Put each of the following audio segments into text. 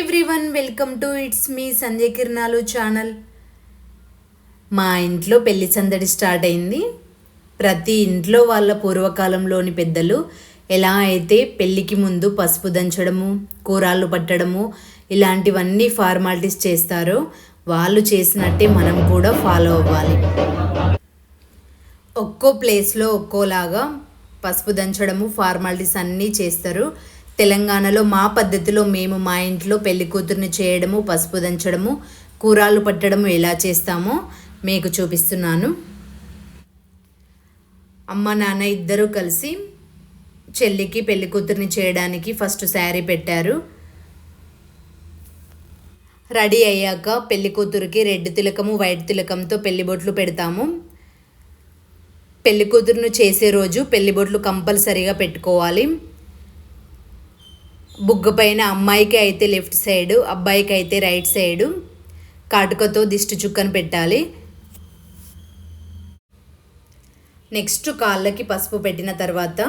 Everyone welcome to it's me Sandhya కిరణాలు channel మా ఇంట్లో పెళ్ళి సందడి స్టార్ట్ అయింది. ప్రతి ఇంట్లో వాళ్ళ పూర్వకాలంలోని పెద్దలు ఎలా అయితే పెళ్ళికి ముందు పసుపు దంచడము కూరాళ్ళు పట్టడము ఇలాంటివన్నీ ఫార్మాలిటీస్ చేస్తారో వాళ్ళు చేసినట్టే మనం కూడా ఫాలో అవ్వాలి. ఒక్కో ప్లేస్లో ఒక్కోలాగా పసుపు దంచడము ఫార్మాలిటీస్ అన్నీ చేస్తారు. తెలంగాణలో మా పద్ధతిలో మేము మా ఇంట్లో పెళ్ళి కూతుర్ని చేయడము పసుపు దంచడము కూరాలు పట్టడము ఎలా చేస్తామో మీకు చూపిస్తున్నాను. అమ్మ నాన్న ఇద్దరూ కలిసి చెల్లికి పెళ్ళి కూతుర్ని చేయడానికి ఫస్ట్ శారీ పెట్టారు. రెడీ అయ్యాక పెళ్ళి కూతురికి రెడ్ తిలకము వైట్ తిలకంతో పెళ్ళి బొట్లు పెడతాము. పెళ్ళి కూతురును చేసే రోజు పెళ్ళి బొట్లు కంపల్సరీగా పెట్టుకోవాలి. బుగ్గ పైన అమ్మాయికి అయితే లెఫ్ట్ సైడు అబ్బాయికి అయితే రైట్ సైడు కాటుకతో దిష్టి చుక్కను పెట్టాలి. నెక్స్ట్ కాళ్ళకి పసుపు పెట్టిన తర్వాత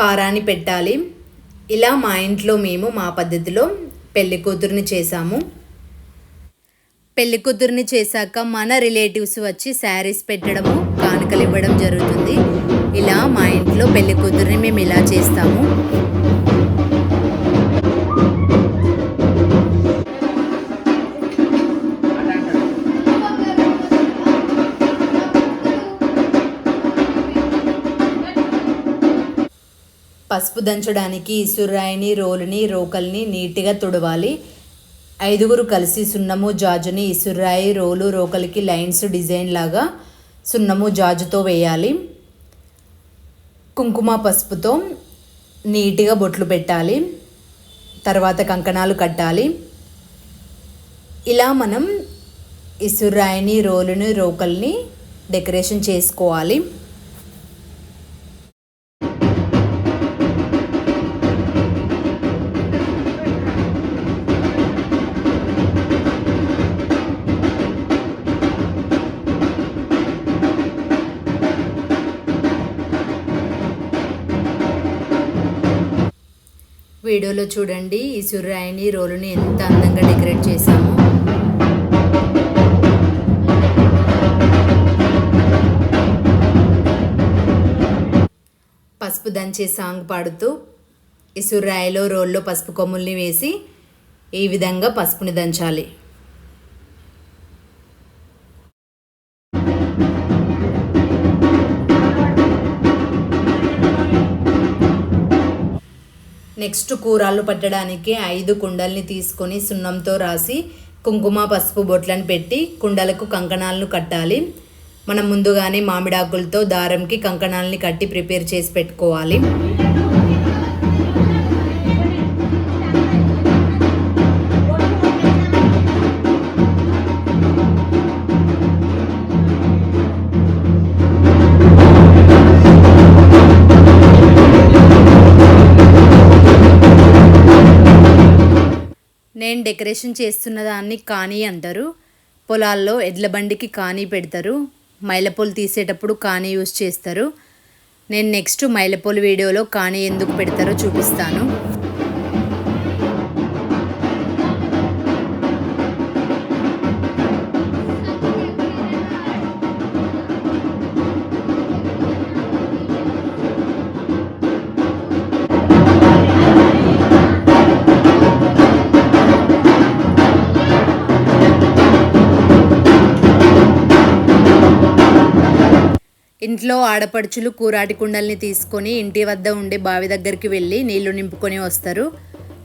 పారాని పెట్టాలి. ఇలా మా ఇంట్లో మేము మా పద్ధతిలో పెళ్ళి కూతుర్ని చేసాము పెళ్ళి కూతుర్ని చేశాక మన రిలేటివ్స్ వచ్చి శారీస్ పెట్టడము కానుకలు ఇవ్వడం జరుగుతుంది. ఇలా మా ఇంట్లో పెళ్ళి కూతుర్ని మేము ఇలా చేస్తాము. పసుపు దంచడానికి ఇసురాయిని రోలుని రోకల్ని నీట్గా తుడవాలి. ఐదుగురు కలిసి సున్నము జాజుని ఇసురాయి రోలు రోకలికి లైన్స్ డిజైన్ లాగా సున్నము జాజుతో వేయాలి. కుంకుమ పసుపుతో నీట్గా బొట్లు పెట్టాలి. తర్వాత కంకణాలు కట్టాలి. ఇలా మనం ఇసురాయిని రోలుని రోకల్ని డెకరేషన్ చేసుకోవాలి. వీడియోలో చూడండి. ఈ సూర్యాయని రోలుని ఎంత అందంగా డెకరేట్ చేశామో. పసుపు దంచే సాంగ్ పాడుతూ ఈ సూర్యాయలో రోల్లో పసుపు కొమ్ముల్ని వేసి ఈ విధంగా పసుపుని దంచాలి. నెక్స్ట్ కూరలు పట్టడానికి ఐదు కుండల్ని తీసుకొని సున్నంతో రాసి కుంకుమ పసుపు బొట్లను పెట్టి కుండలకు కంకణాలను కట్టాలి. మనం ముందుగానే మామిడాకులతో దారంకి కంకణాలని కట్టి ప్రిపేర్ చేసి పెట్టుకోవాలి. నేను డెకరేషన్ చేస్తున్న దాన్ని కానీ అంటారు. పొలాల్లో ఎడ్ల బండికి కానీ పెడతారు. మైలపూలు తీసేటప్పుడు కానీ యూస్ చేస్తారు. నేను నెక్స్ట్ మైలపూలు వీడియోలో కానీ ఎందుకు పెడతారో చూపిస్తాను. ఇంట్లో ఆడపడుచులు కూరాటి కుండల్ని తీసుకొని ఇంటి వద్ద ఉండే బావి దగ్గరికి వెళ్ళి నీళ్ళు నింపుకొని వస్తారు.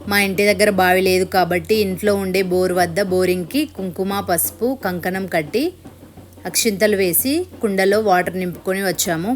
మా ఇంటి దగ్గర బావి లేదు కాబట్టి ఇంట్లో ఉండే బోర్ వద్ద బోరింగ్కి కుంకుమ పసుపు కంకణం కట్టి అక్షింతలు వేసి కుండలో వాటర్ నింపుకొని వచ్చాము.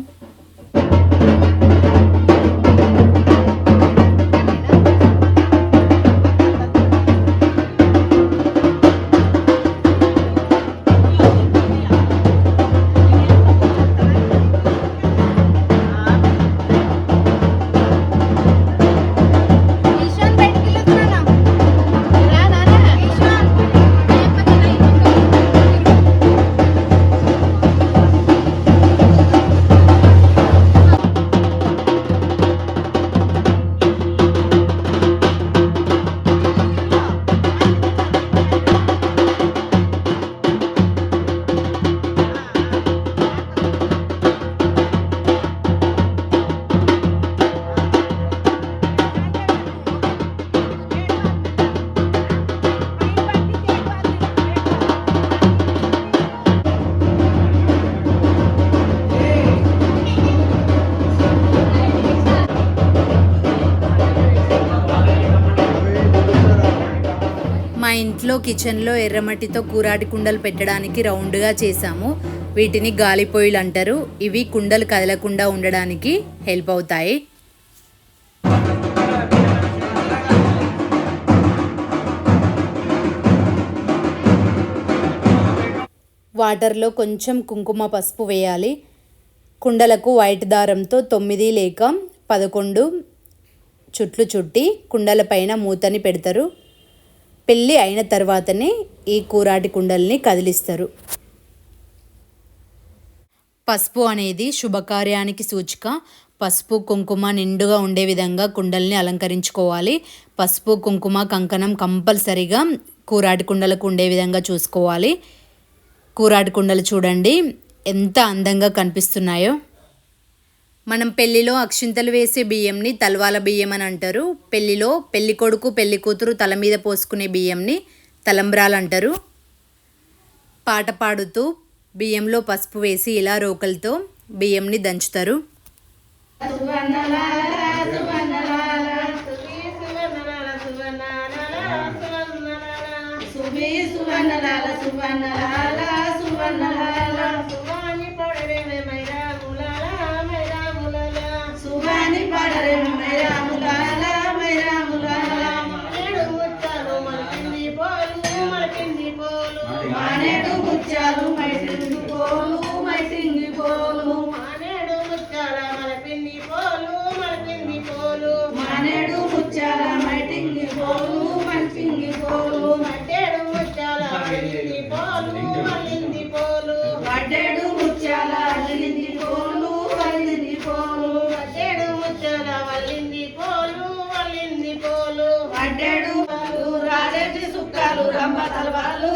మా ఇంట్లో కిచెన్లో ఎర్రమట్టితో కూరాటి కుండలు పెట్టడానికి రౌండ్గా చేసాము వీటిని గాలిపోయిలు అంటారు. ఇవి కుండలు కదలకుండా ఉండడానికి హెల్ప్ అవుతాయి. వాటర్లో కొంచెం కుంకుమ పసుపు వేయాలి. కుండలకు వైట్ దారంతో తొమ్మిది లేక పదకొండు చుట్లు చుట్టి కుండల పైన మూతని పెడతారు. పెళ్ళి అయిన తర్వాతనే ఈ కూరాటి కుండల్ని కదిలిస్తారు. పసుపు అనేది శుభకార్యానికి సూచిక. పసుపు కుంకుమ నిండుగా ఉండే విధంగా కుండల్ని అలంకరించుకోవాలి. పసుపు కుంకుమ కంకణం కంపల్సరిగా కూరాటి కుండలకు ఉండే విధంగా చూసుకోవాలి. కూరాటి కుండలు చూడండి ఎంత అందంగా కనిపిస్తున్నాయో. మనం పెళ్ళిలో అక్షింతలు వేసే బియ్యంని తలవాల బియ్యం అని అంటారు పెళ్ళిలో పెళ్ళి కొడుకు పెళ్ళి కూతురు తల మీద పోసుకునే బియ్యంని తలంబ్రాలు అంటారు పాట పాడుతూ బియ్యంలో పసుపు వేసి ఇలా రోకలతో బియ్యంని దంచుతారు సుబి సువన్నలాల తలవాలు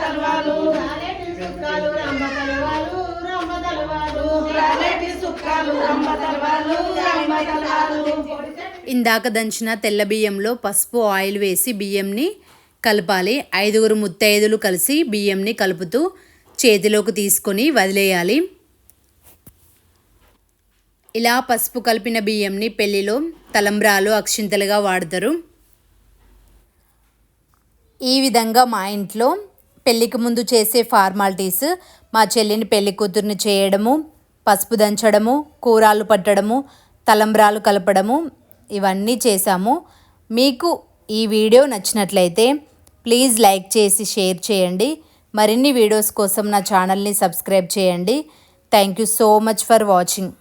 తలవాలు. రాలేటి సుక్కాలు తలవాలు తలవాలు రాలేటి సుక్కాలు తలవాలు. తలవాలు ఇందాక దంచిన తెల్ల బియ్యంలో పసుపు ఆయిల్ వేసి బియ్యంని కలపాలి. ఐదుగురు ముత్తైదులు కలిసి బియ్యంని కలుపుతూ చేతిలోకి తీసుకొని వదిలేయాలి. ఇలా పసుపు కలిపిన బియ్యంని పెళ్ళిలో తలంబ్రాలు అక్షింతలుగా వాడతారు. ఈ విధంగా మా ఇంట్లో పెళ్ళికి ముందు చేసే ఫార్మాలిటీస్ మా చెల్లిని పెళ్ళి కూతుర్ని చేయడము పసుపు దంచడము కూరాలు పట్టడము తలంబ్రాలు కలపడము ఇవన్నీ చేశాము. మీకు ఈ వీడియో నచ్చినట్లయితే ప్లీజ్ లైక్ చేసి షేర్ చేయండి. మరిన్ని వీడియోస్ కోసం నా ఛానల్ని సబ్స్క్రైబ్ చేయండి. Thank you so much for watching.